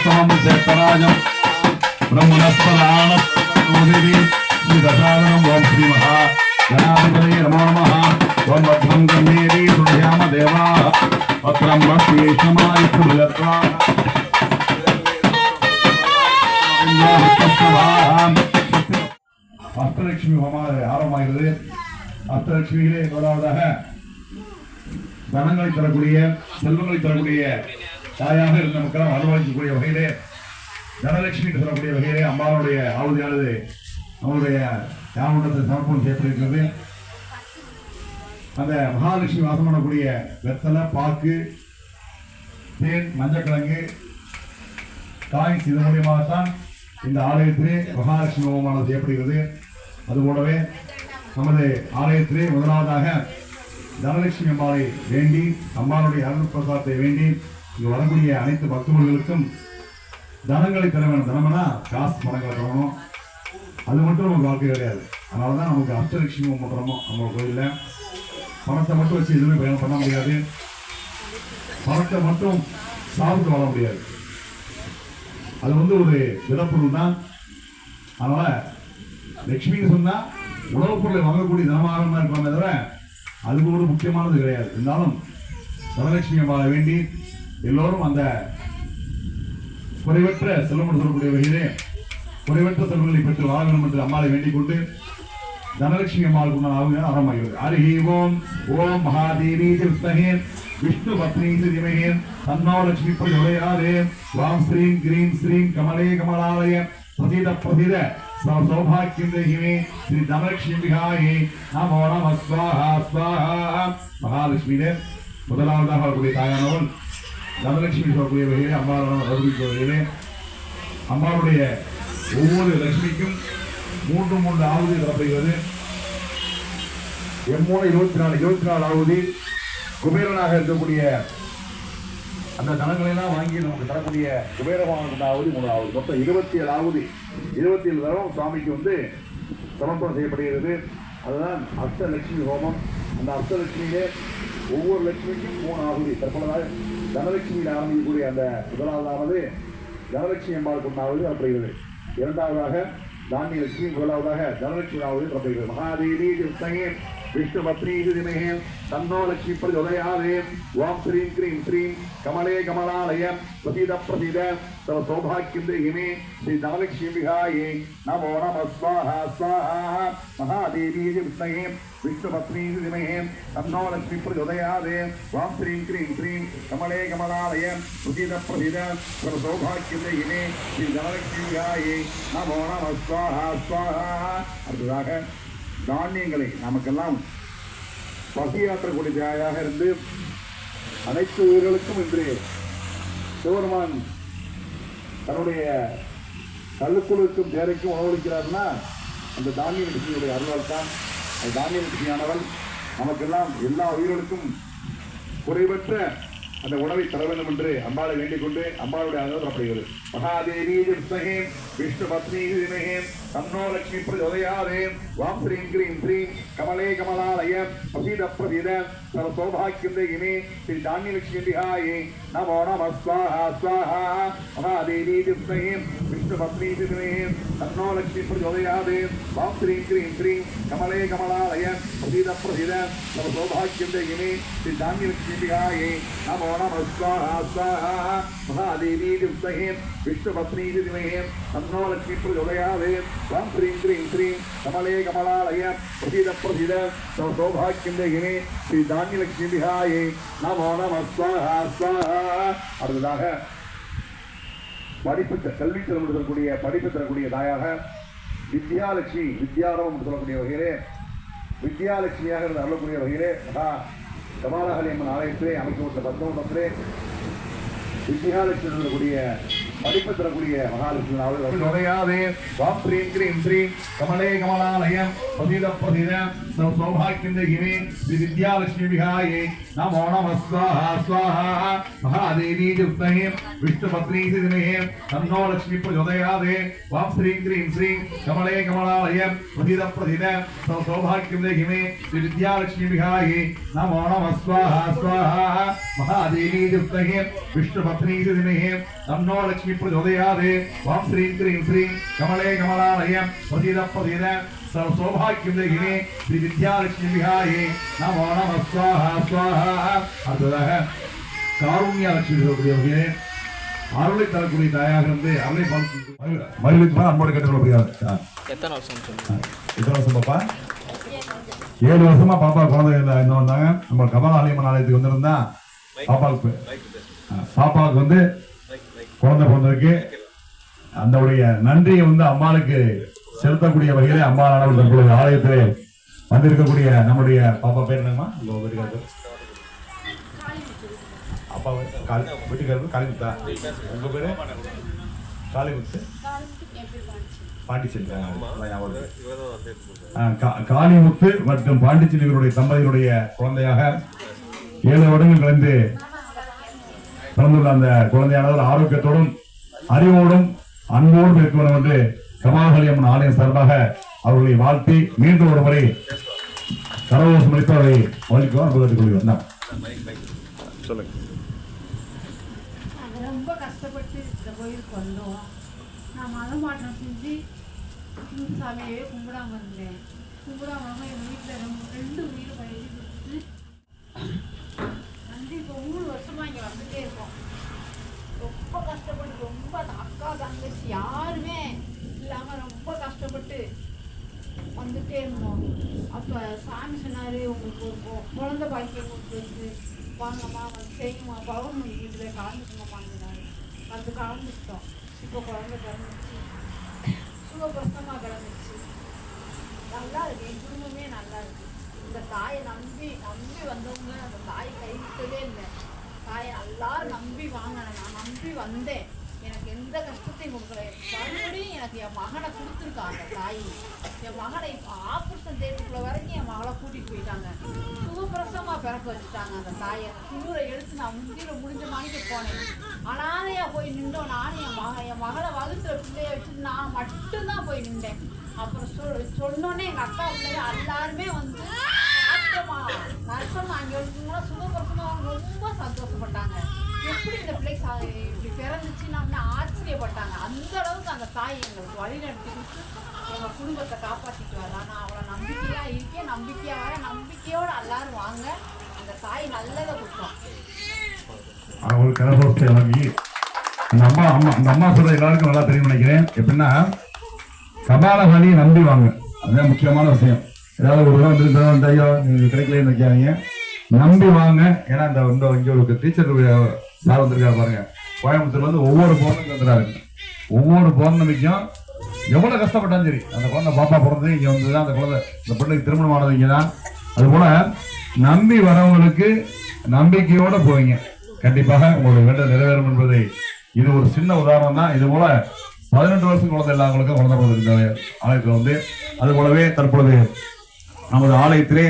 நமஸ்தவத்தமம் சேத்தராஜம் பிரம்மணஸ்பதானஸ்பதோதிரி ஸ்ரீ தசாவனம் ஓம் ஸ்ரீ மகா கணாதிபதி நமோ நமः ஓம் பத்ரம் கண்ணீரி சுயாம தேவா பத்ரம் வஸ்யேஷமாயுஷ்யத்வா அஷ்டலட்சுமி ஹோமாக ஆரம்பமாகிறது அஷ்டலட்சுமிகளே முதலாவதாக தனங்களை தரக்கூடிய செல்வங்களை தரக்கூடிய தாயாக இருந்த மக்களும் அனுபவிக்கக்கூடிய வகையிலே தனலட்சுமி என்று சொல்லக்கூடிய வகையிலே அம்மாவுடைய ஆவுதியானது அவருடைய யாமுடத்தை சமர்ப்பணம் செய்யப்பட்டிருக்கிறது. அந்த மகாலட்சுமி வாசம் பண்ணக்கூடிய வெத்தலை பாக்கு தேன் மஞ்சக்கிழங்கு தாய் இது மூலியமாகத்தான் இந்த ஆலயத்திலே மகாலட்சுமி ஹோமமானது செய்யப்படுகிறது. அதுபோலவே நமது ஆலயத்திலே முதலாவதாக தனலட்சுமி அம்மாவை வேண்டி அம்மாவுடைய அருள் பிரசாதத்தை வேண்டி இங்கே வரக்கூடிய அனைத்து பக்தர்களுக்கும் தனங்களை தர வேணும் தனம்னா காசு பணங்களை தரணும். அது மட்டும் நமக்கு வாழ்க்கை கிடையாது. அதனால தான் நமக்கு அஷ்டலட்சுமி பண்ணுறோமோ நம்ம கோயிலில். பணத்தை மட்டும் வச்சு எதுவுமே பயணம் பண்ண முடியாது. பணத்தை மட்டும் சாப்பிட்டு வாழ முடியாது. அது வந்து ஒரு திடப்பொருள் தான். அதனால் லட்சுமின்னு சொன்னால் உணவுப் பொருளை வாங்கக்கூடிய தினமாக இருக்கலாமே தவிர அது ஒரு முக்கியமானது கிடையாது. இருந்தாலும் தனலட்சுமி அம்மாவை வேண்டி எல்லோரும் அந்த குறைவற்ற செல்வம் சொல்லக்கூடிய வகையிலே குறைவற்ற செல்வங்களை பெற்று வாழ வேண்டும் என்று அம்மாவை வேண்டிக் கொண்டு தனலட்சுமி அம்மாள் உண்டான ஆகுங்க ஆரம்பமாகிறது. ஹரி ஓம் ஓம் மகாதேவி திருத்தகேன் விஷ்ணு பத்னி திமகே தன்னோ லட்சுமி உடையாதே வாம் ஸ்ரீம் கிரீம் ஸ்ரீம் கமலே கமலாலய பிரசித பிரசித சௌபாக்கியம் தேகிமே ஸ்ரீ தனலட்சுமி விகாயே நமோ நம ஸ்வாஹா ஸ்வாஹா. மகாலட்சுமியே முதலாவதாக அவர்களுடைய தாயானவன் தனலட்சுமி சொல்லக்கூடிய வகையிலே அம்பாளோட அருள்மிக்க வகையிலே ஒவ்வொரு லட்சுமிக்கும் மூன்று மூன்று ஆவுதி தரப்படுகிறது எம்மூணு இருபத்தி நாலு இருபத்தி நாலு ஆகுதி குபேரனாக இருக்கக்கூடிய அந்த தனங்களெல்லாம் வாங்கி நமக்கு தரக்கூடிய குபேரமான ஆவுதி மூணு ஆகுது மொத்தம் இருபத்தி ஏழு ஆவுதி. இருபத்தி ஏழு தரம் சுவாமிக்கு வந்து சமர்ப்பணம் செய்யப்படுகிறது. அதுதான் அஷ்டலட்சுமி ஹோமம். அந்த அஷ்டலட்சுமியிலே ஒவ்வொரு லட்சுமிக்கும் மூணு ஆகுதி தற்பொழுதாக தனலட்சுமியில் ஆரம்பிக்கக்கூடிய அந்த முதலாவதானது தனலட்சுமி அம்பாள் கொண்டாவது தரப்படுகிறது இரண்டாவதாக தானிய லட்சுமி முதலாவதாக தனலட்சுமி ஆவது தரப்படுகிறது மகாதேவி கிருஷ்ணகே விஷ்ணு பத்னி திமகே தன்னோ லட்சுமி பிரஜோதயாதே ஓம் ஸ்ரீம் கிரீம் ஸ்ரீம் கமலே கமலாலய பிரசித பிரசித தவ சௌபாக்கியம் தேகிமே ஸ்ரீ தனலட்சுமி விகாயே நமோ நம ஸ்வாஹா ஸ்வாஹா. மகாதேவி விஷ்ணகே விஷ்ணுபத்னீ பத்னி தன்னோலட்சுமி தன்னோ வாம் ஸ்ரீம் கிரீம் ஸ்ரீம் கமலே கமலாலய பிரசித பிரதித பிர சௌபாக்கியம் தேகிமே ஸ்ரீ தனலட்சுமி நமோ நம ஸ்வாஹா ஸ்வாஹா. அடுத்ததாக தானியங்களை நமக்கெல்லாம் பசியாற்றக்கூடிய தேவையாக இருந்து அனைத்து உயிர்களுக்கும் இன்று சிவருமான் தன்னுடைய கல்லுக்குள் இருக்கும் தேரைக்கும் உணவளிக்கிறார்னா அந்த தானிய லட்சுமியுடைய அருளால் தான் அந்த தானிய நமக்கெல்லாம் எல்லா உயிர்களுக்கும் குறைவற்ற அந்த உணவை தர வேண்டும் என்று அம்பாளை வேண்டிக் கொண்டு அம்பாளுடைய அனுமதி தரப்படுகிறது மகாதேவி விஷ்ணகே விஷ்ணு பத்னி திமகே தன்னோ லட்சுமி பிரஜோதயாதே வாம் ஸ்ரீம் கிரீம் ஸ்ரீம் கமலே கமலாலய பிரசீத பிரசீத சர்வ சௌபாக்கியம் தேகிமே ஸ்ரீ தானிய லட்சுமி விஹாயே நமோ நம ஸ்வாஹா ஸ்வாஹா மகாதேவி விஷ்ணகே விஷ்ணு பத்னி திமகே தன்னோ லட்சுமி பிரஜோதயாதே வாம் ஸ்ரீம் கிரீம் ஸ்ரீம் கமலே கமலாலய பிரசீத பிரசீத சர்வ சௌபாக்கியம் தேகிமே ஸ்ரீ தானிய விஷ்ணு தன்னோ லட்சுமி பிரஜோதயாதே ராம் ஸ்ரீம் கிரீம் ஸ்ரீம் கமலே கமலாலய பிரசீத பிரசீத சௌபாக்கியம் தேகினே ஸ்ரீ தானிய லட்சுமி விஹாயே. நமோ நம ஸ்வாஹா ஸ்வாஹா. அடுத்ததாக படிப்பு கல்வி திறன் தரக்கூடிய படிப்பு தரக்கூடிய தாயாக வித்யாலட்சுமி வித்யாரவம் என்று சொல்லக்கூடிய வகையிலே வித்யாலட்சுமியாக இருந்து அருளக்கூடிய வகையிலே மகா கபாலஹரி அம்மன் ஆலயத்திலே அமைக்கப்பட்ட பத்மண்டத்திலே வித்யாலட்சுமி சொல்லக்கூடிய படிப்பு தரக்கூடிய மகாலட்சுமி அவர்கள் நுழையாதே வாம் ஸ்ரீம் கிரீம் ஸ்ரீம் கமலே கமலாலயம். பிரதீத பிரதீத சௌ சௌபாக்கியம் தேகிமே ஸ்ரீ வித்யாலட்சுமி விகாயே நமோ நம ஸ்வாஹா ஸ்வாஹா மகாதேவி ஜுப்தஹே விஷ்ணு பத்னி சிதிமஹே தன்னோ லட்சுமி பிரஜோதயாதே வாம் ஸ்ரீம் கிரீம் ஸ்ரீம் கமலே கமலாலயம் பிரதீத பிரதீத சௌ சௌபாக்கியம் தேகிமே ஸ்ரீ வித்யாலட்சுமி விகாயே நமோ நம ஸ்வாஹா ஸ்வாஹா மகாதேவி ஜுப்தஹே விஷ்ணு பத்னி சிதிமஹே தன்னோ லட்சுமி பிரஜோதயாதே வாம் ஸ்ரீம் தேகினே ஸ்ரீ வித்யாலட்சுமி விஹாயே நமோ நம ஸ்வாஹா ஸ்வாஹா அடுத்ததாக காருண்யா லட்சுமி சொல்லக்கூடியவர்களே அருளை தரக்கூடிய தாயாக இருந்து அருளை மகிழ்ச்சி அன்போடு கேட்டுக்கொள்ளப்படுகிறார் எத்தனை வருஷம் எத்தனை வருஷம் பாப்பா ஏழு வருஷமா பாப்பா குழந்தை இன்னும் வந்தாங்க நம்ம கமலாலயம்மன் ஆலயத்துக்கு வந்திருந்தா பாப்பாவுக்கு பாப்பாவுக்கு வந்து குழந்தை பிறந்திருக்கு அந்தவுடைய நன்றியை வந்து அம்மாளுக்கு செலுத்தக்கூடிய வகையிலே அம்மாளானவர் தற்பொழுது ஆலயத்திலே வந்திருக்கக்கூடிய நம்முடைய பாப்பா பேர் என்னம்மா? வீட்டுக்காரர். அப்பா காளி வீட்டுக்காரர் காளிமுத்தா. உங்க பேரு? காளிமுத்து. பாண்டிச்சேரி காளிமுத்து மற்றும் பாண்டிச்சேரிகளுடைய தம்பதியினுடைய குழந்தையாக ஏழு வருடங்கள் கலந்து பிறந்துள்ள அந்த குழந்தையானவர் ஆரோக்கியத்தோடும் அறிவோடும் அன்போடும் இருக்க வேண்டும் என்று கமாகலி அம்மன் ஆலயம் சார்பாக அவர்களை வாழ்த்தி மீண்டும் ஒரு முறை கரவோசம் அளித்து அவரை வலிக்கும் அனுபவத்துக் கொள்கிறோம் சொல்லுங்க ரொம்ப கஷ்டப்பட்டு இந்த கோயிலுக்கு வந்தோம். நான் மத மாற்றம் செஞ்சு சாமியே கும்பிடாம இருந்தேன். கும்பிடாம எங்கள் வீட்டில் ரெண்டு ரெண்டு உயிர் பயிர் கொடுத்து வந்து இப்போ மூணு வருஷமா இங்கே வந்துட்டே இருக்கோம். ரொம்ப கஷ்டப்பட்டு ரொம்ப அக்கா தங்கச்சி யாருமே இல்லாமல் ரொம்ப கஷ்டப்பட்டு வந்துட்டே இருந்தோம். அப்போ சாமி சொன்னார் உங்களுக்கு ஒரு கு- குழந்தை பாக்கியம் கொடுத்துருக்கு. வாங்கம்மா வந்து செய்யுமா பௌர்ணமி இதில் கலந்துக்கணுமாங்கிறாரு வந்து கலந்துக்கிட்டோம் இப்போ குழந்தை பிறந்துச்சு சுகப்பிரசமாக கிடந்துச்சு நல்லா இருக்கு. என் குடும்பமே நல்லா இருக்கு. இந்த தாயை நம்பி நம்பி வந்தவங்க அந்த தாய் கைவிட்டதே இல்லை. தாயை எல்லாரும் நம்பி வாங்கினேன் நான் நம்பி வந்தேன். எனக்கு எந்த கஷ்டத்தையும் கொடுக்கல. மறுபடியும் எனக்கு என் மகனை கொடுத்துருக்காங்க தாய். என் மகனை இப்போ ஆப்ரேஷன் தேட்டருக்குள்ள வரைக்கும் என் மகளை கூட்டிகிட்டு போயிட்டாங்க. சுகப்பிரசமாக பிறக்க வச்சுட்டாங்க அந்த தாயை. குளிரை எடுத்து நான் முந்தியில் முடிஞ்ச மணிக்கு போனேன். அனாதையாக போய் நின்றோம் நானும் என் மகன் என் மகளை வகுத்துல பிள்ளைய வச்சுட்டு நான் மட்டும்தான் போய் நின்றேன். அப்புறம் சொல் சொன்னோன்னே எங்கள் அக்கா பிள்ளைங்க எல்லாருமே வந்து சாப்பிட்டோமா நர்சம்மா அங்கே இருக்கும்போது சுகப்பிரசமா அவங்க ரொம்ப சந்தோஷப்பட்டாங்க. எப்படி இந்த பிள்ளை சா- இப்படி பிறந்துச்சுன்னு அப்படின்னு ஆச்சரியப்பட்டாங்க. அந்த அளவுக்கு அந்த தாய் எங்களுக்கு வழி நடத்தி கொடுத்து எங்கள் குடும்பத்தை காப்பாற்றிட்டு வரலாம் நான் அவ்வளோ நம்பிக்கையாக இருக்கேன் நம்பிக்கையாக வர நம்பிக்கையோடு எல்லாரும் வாங்க. அந்த தாய் நல்லதை கொடுத்தோம். அவங்களுக்கு கரகோஷத்தை வாங்கி அந்த அம்மா அம்மா அந்த அம்மா சொல்ற எல்லாருக்கும் நல்லா தெரியும் நினைக்கிறேன். எப்படின்னா கபாலகாலியை நம்பி வாங்க. அதுதான் முக்கியமான விஷயம். ஏதாவது ஒரு ரூபா வந்து இந்த ஐயோ இது கிடைக்கலன்னு வைக்காதீங்க நம்பி வாங்க. ஏன்னா இந்த இந்த இங்க ஒரு டீச்சர் சார் வந்திருக்காரு பாருங்க. கோயம்புத்தூர்ல வந்து ஒவ்வொரு பௌர்ணமிக்கு வந்துடுறாரு. ஒவ்வொரு பௌர்ணமிக்கும் எவ்வளவு கஷ்டப்பட்டாலும் சரி அந்த குழந்தை பாப்பா பிறந்து இங்க வந்து அந்த குழந்தை இந்த பிள்ளைக்கு திருமணம் ஆனது இங்கதான். அது போல நம்பி வரவங்களுக்கு நம்பிக்கையோட போவீங்க. கண்டிப்பாக உங்களுடைய வேண்டல் நிறைவேறும் என்பதை இது ஒரு சின்ன உதாரணம் தான் இது போல பதினெட்டு வருஷம் குழந்தை இல்லாதவங்களுக்கும் குழந்தை பிறந்த ஆலயத்தில் வந்து அது போலவே தற்பொழுது நமது ஆலயத்திலே